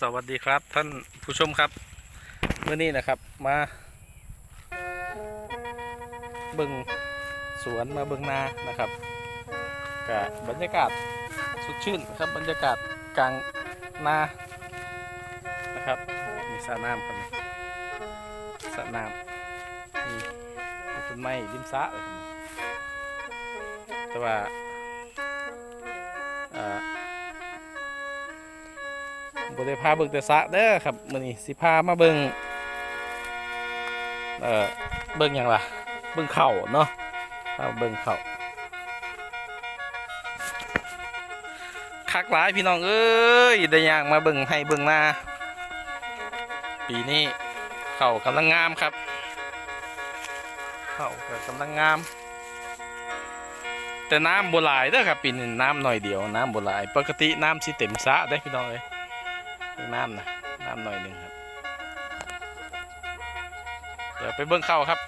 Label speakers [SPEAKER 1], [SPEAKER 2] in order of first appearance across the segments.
[SPEAKER 1] สวัสดีครับท่านผู้ชมครับเมื่อนี้นะครับมา เบิ่งสวนมาเบิ่งนานะครับกับบรรยากาศสดชื่นครับบรรยากาศกลางนานะครับมีสระน้ำครับสระน้ำมีต้นไม้ริมสระเลยครับแต่ว่าอ่า บ่ได้พาเบิ่งแต่สะเด้อครับมื้อนี้สิพามาเบิ่งเอ่อเบิ่งหยังล่ะเบิ่งเข่าเนาะพาเบิ่งเข่าคักหลายพี่น้องเอ้ยได้ย่างมาเบิ่งให้เบิ่งหน้าปีนี้เข่ากำลังงามครับ เข่ากำลังงาม แต่น้ำบ่หลายเด้อครับปีนี้น้ำหน่อยเดียวน้ำบ่หลาย ปกติน้ำสิเต็มสะได้อพี่น้องเอ้ย น้ำนะน้ำหน่อยหนึ่งครับ เดี๋ยวไปเบิ้งเข้าครับ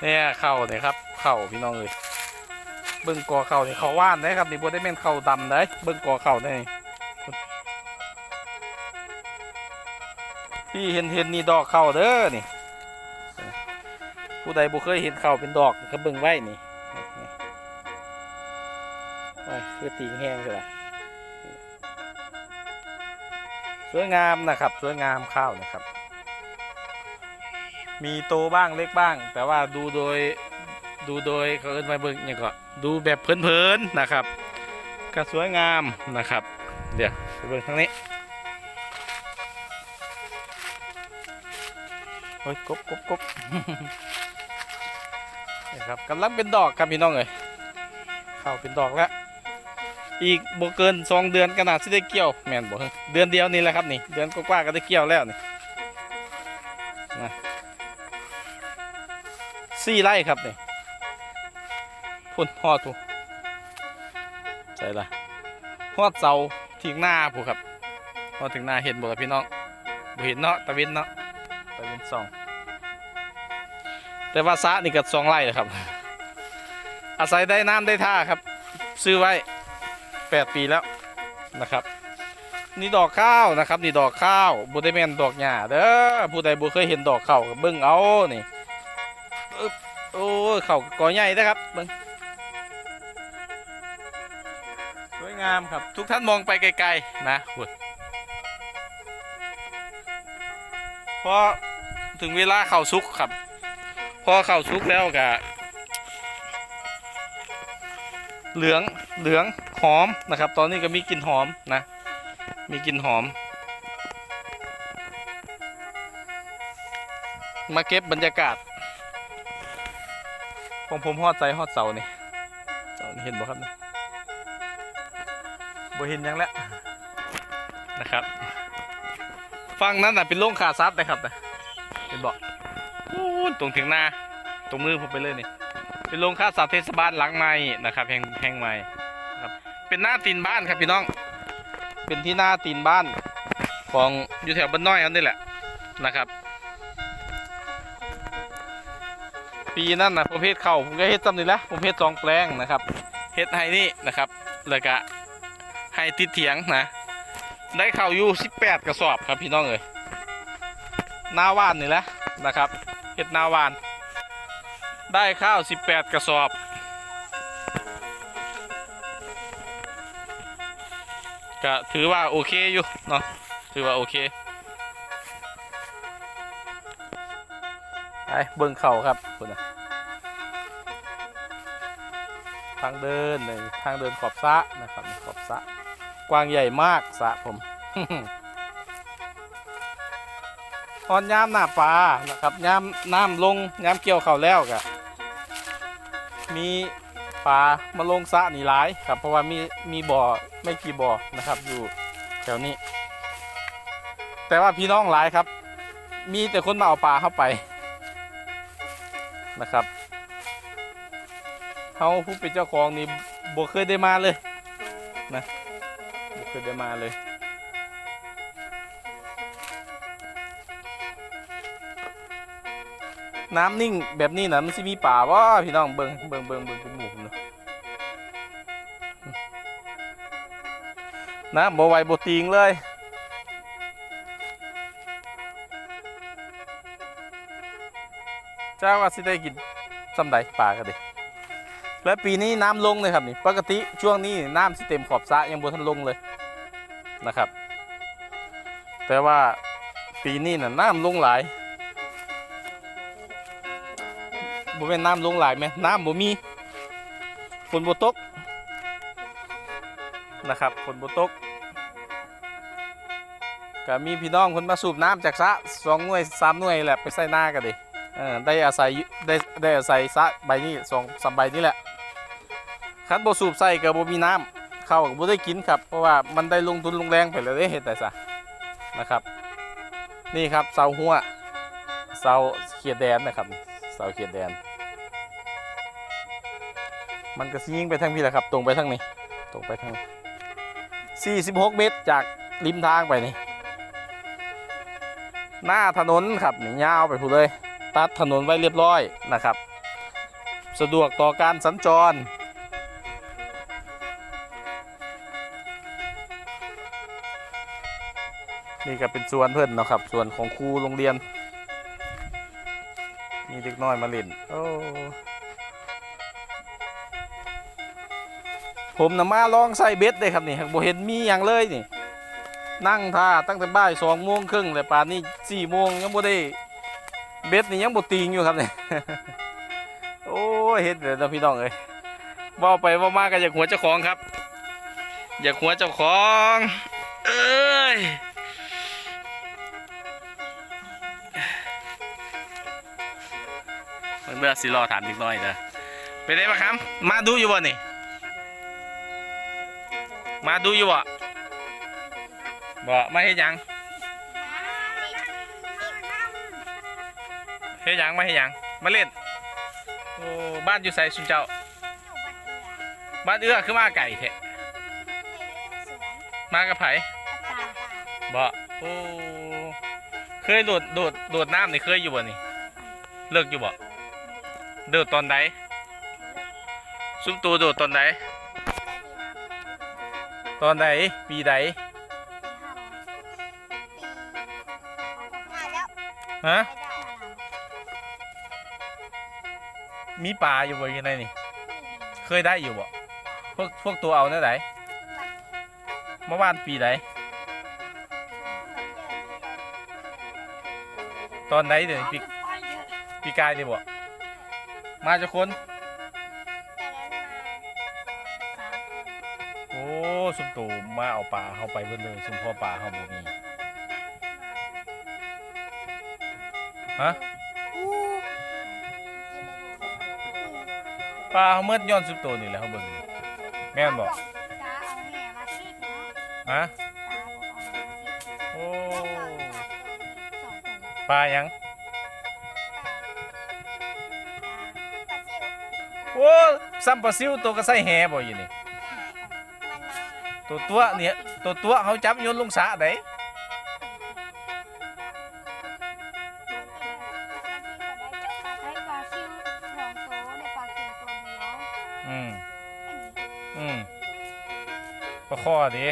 [SPEAKER 1] เนี่ยเข้าเนี่ยครับเข้าพี่น้องเลยเบิ้งกอเข้าเนี่ยเขาว่านนะครับนี่บัได้แม่นเข้าดำเลยเบิ้งกอเข้าเนี่ยพี่เห็นเห็นนี่ดอกเข้าเด้อนี่ผู้ใดบ่เคยเห็นเข้าเป็นดอกก็เบิ้งไว้นี่ คือตีงแห้งเลยสวยงามนะครับ สวยงามข้าวนะครับ มีโตบ้างเล็กบ้าง แต่ว่าดูโดยดูโดยเขาเอิ้นมาเบิ่งอย่างก็ดูแบบเพลินๆนะครับ ก็สวยงามนะครับ เดี๋ยวไปเบิ่งทางนี้โอ้ยกบกบกบนี่ครับกำลังเป็นดอกครับพี่น้องเอ้ยเข้าเป็นดอกแล้ว อีกบ่เกินสองเดือนก็น่าสิได้เกี่ยวแม่นบ่เดือนเดียวนี่แหละครับนี่เดือนกว่าก็ได้เกี่ยวแล้วนี่นะสี่ไร่ครับนี่พุ่นฮอดผู้ใช่ละฮอดเสาถึงหน้าผู้ครับฮอดถึงหน้าเห็นบ่ล่ะพี่น้องบ่เห็นเนาะตะเวนเนาะตะเวนสองแต่ว่าสะนี่ก็สองไร่เลยครับ อาศัยได้น้ำได้ท่าครับ ซื้อไว้ 8 ปีแล้วนะครับนี่ดอกข้าวนะครับนี่ดอกข้าวบุได้แมนดอกหญ้าเด้อผู้ใดบ่เคยเห็นดอกข้าวเบิ่งเอานี่อึ๊บโอ้ยข้าวกอใหญ่นะครับเบิ่งสวยงามครับทุกท่านมองไปไกลๆนะคุณพอถึงเวลาเข้าสุกครับ พอเข้าสุกแล้วก็เหลืองเหลือง หอมนะครับ ตอนนี้ก็มีกลิ่นหอมนะ มีกลิ่นหอม มาเก็บบรรยากาศของผมฮอดใจฮอดเสานี่เสานี่เห็นบ่ครับนะบ่เห็นยังแล้วนะครับฟังนั้นน่ะเป็นโรงขาซับนะครับนะเป็นบ่อู้ตรงถึงหน้าตรงมือผมไปเลยนี่เป็นโรงฆ่าสัตว์เทศบาลหลังใหม่นะครับแห่งแห่งใหม่ เป็นหน้าตีนบ้านครับพี่น้อง เป็นที่หน้าตีนบ้านของอยู่แถวบ้านน้อยอันนี้แหละนะครับ ปีนั้นนะผมเฮ็ดเข่าผมก็เฮ็ดซ้ำนี่แหละผมเฮ็ดสองแปลงนะครับเฮ็ดให้นี่นะครับแล้วก็ให้ติดเถียงนะ ได้เข่าวอยู่18กระสอบครับพี่น้องเอ้ยหน้าว่านนี่แหละนะครับเฮ็ดหน้าว่าน ได้ข้าว18กระสอบ ก็ถือว่าโอเคอยู่เนาะถือว่าโอเคไปเบิ่งเข่าครับคุณนะทางเดินเลยทางเดินขอบสะนะครับขอบสะกว้างใหญ่มากสะผมตอนยามหน้าปลานะครับยามน้ำลงยามเกี่ยวเข่าแล้วกะมี ปลามาลงสะนี่หลายครับ เพราะว่ามีมีบ่อไม่กี่บ่อนะครับ อยู่แถวนี้ แต่ว่าพี่น้องหลายครับ มีแต่คนมาเอาปลาเข้าไปนะครับเขาผู้เป็นเจ้าของนี่บ่เคยได้มาเลยนะบ่เคยได้มาเลย น้ำนิ่งแบบนี้นะมันสิมีป่าวะพี่น้องเบิงเบิงเบิงเบิงเป็นหมู่ผมเนาะน้ำบ่ไหวบ่ติงเลยเจ้าว่าสิได้กินสำใดปลากันดิและปีนี้น้ำลงเลยครับนี่ปกติช่วงนี้น้ำสิเต็มขอบสระยังบ่ทันลงเลยนะครับ แต่ว่าปีนี้น่ะน้ำลงหลาย บ่เป็นน้ำลงหลายไหมน้ำบ่มีฝนบ่ตกนะครับฝนบ่ตกก็มีพี่น้องคนมาสูบน้ำจากสะสองหน่วยสามหน่วยแหละไปใส่หน้ากันดิได้อาศัยได้ได้อาศัยซะใบนี้สองสามใบนี้แหละคันบ่สูบใส่กับบ่มีน้ำเข้ากับบ่ได้กินครับเพราะว่ามันได้ลงทุนลงแรงไปเลยเด้เฮ็ดแต่ซะนะครับ นี่ครับเสาหัวเสาเขียดแดนนะครับ เสาเขียดแดน มันก็สิยิงไปทางพี่แหละครับ ตรงไปทางนี้ ตรงไปทางนี้46เมตรจากริมทางไปนี่ หน้าถนนครับนี่ยาวไปพูดเลย ตัดถนนไว้เรียบร้อยนะครับ สะดวกต่อการสัญจรนี่ก็เป็นส่วนเพื่อนเนาะครับส่วนของครูโรงเรียน มีเด็กน้อยมาเล่นโอ้ผมนะมาลองใส่เบ็ดเลยครับนี่บ่เห็นมีอย่างเลยนี่ นั่งท่าตั้งแต่บ่ายสองโมงครึ่งเลยป่านนี้สี่โมงยังบ่ได้เบ็ดนี่ยังบ่ติงอยู่ครับนี่โอ้เฮ็ดเลยนะพี่น้องเอ้ยว่าไปว่ามาก็อยากหัวเจ้าของครับ อยากหัวเจ้าของ เอ้ย เบื่อสิรอถามอีกหน่อยเด้อไปได้ปะครับมาดูอยู่บ่นี่มาดูอยู่บ่บ่มาเฮ็ดหยังเฮ็ดหยังมาเฮ็ดหยังมาเล่นโอ้บ้านอยู่ไสสุนเจ้า บ้านเอื้อคือมาไก่แท้มากับไผบ่โอ้เคยโดดโดดโดดน้ำนี่เคยอยู่บ่นี่เลิกอยู่บ่ โดดตอนใดซุมตัวโดดตอนใดตอนใดปีใดฮะมีปลาอยู่บ่อยู่ในนี่ เคยได้อยู่บ่พวกพวกตัวเอาเนี่ยไหนเมื่อวานปีไหนตอนไหนเดี๋ยวนี้ปีปีกายนี่บ่ มาจากคน โอ้สุมตูมาเอาปลาเข้าไปเบิ่เลยสุมพ่อปลาเข้าบ่มีฮะปลาเขาเมื่ย้อนสุมตูนี่แหละเขาเบิ่งอยู่แม่นบ่ฮะโอ้ปลาหยัง โอ้ซัมปลาซิวตัวก็ใส่แหบ่อยู่นี่ตัวตัวเนี่ยตัวตัวเขาจับโยนลงสระได้อืมอืมปลาข้อดิ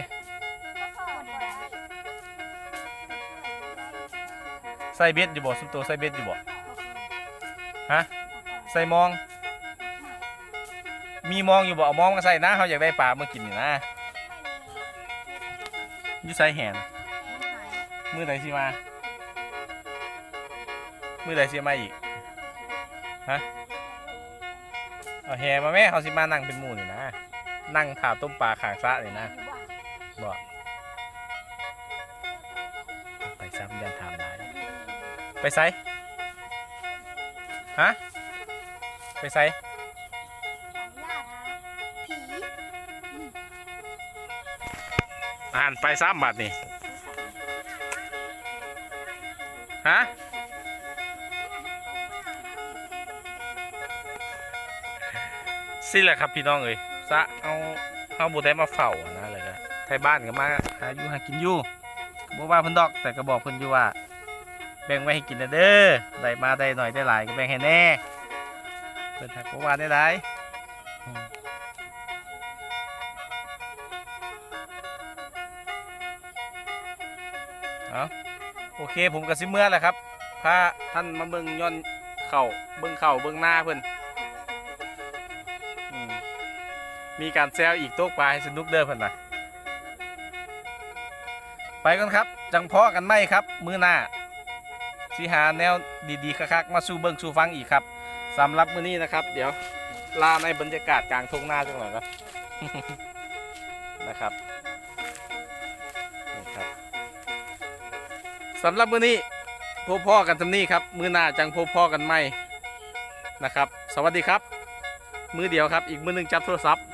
[SPEAKER 1] ใส่เบ็ดอยู่บ่สุดตัวใส่เบ็ดอยู่บ่ฮะใส่มอง มีมองอยู่บ่เอามองมาใส่นะเขาอยากได้ปลามากินนี่นะอยู่ใส่แหนมือไหนสิมา มือไหนสิมาอีก ฮะ เอาแหมาแม่เขาสิมานั่งเป็นหมู่นี่นะ นั่งถาต้มปลาขางซะนี่นะบ่ไปซ้ำยันถามได้ไปไซฮะ ไปไซ อ่านไปซ้ำบัดนี่ฮะสิแหละครับพี่น้องเอ้ยซะเอาเอาบุได้มาเฝ้านะอะไรก็ไทยบ้านก็มาหาอยู่หากินอยู่บอกว่าเพิ่นดอกแต่ก็บอกเพิ่นอยู่ว่า แบ่งไว้ให้กินนะเด้อได้มาได้หน่อยได้หลายก็แบ่งให้แน่เพิ่นทักบอกว่าได้หลาย โอเคผมกับซิเมื่อแหละครับพาท่านมาเบิ่งย้อนเข่าเบิ่งเข่าเบิ่งหน้าเพิ่อืมมีการแซวอีกโต๊ะปลาให้สนุกเด้อเพิ่อนนะไปกันครับ จังเพาะกันไหมครับ มือหน้าสิหาแนวดีๆคักๆมาสู้เบิ่งสู้ฟังอีกครับสำหรับมื้อนี้นะครับ เดี๋ยวลาในบรรยากาศกลางทุ่งนาจังหน่อยครับนะครับ สำหรับมื้อนี้พบพ่อกันทำนี่ครับ มือหน้าจังพบพ่อกันไหมนะครับ สวัสดีครับ มือเดียวครับ อีกมือหนึ่งจับโทรศัพท์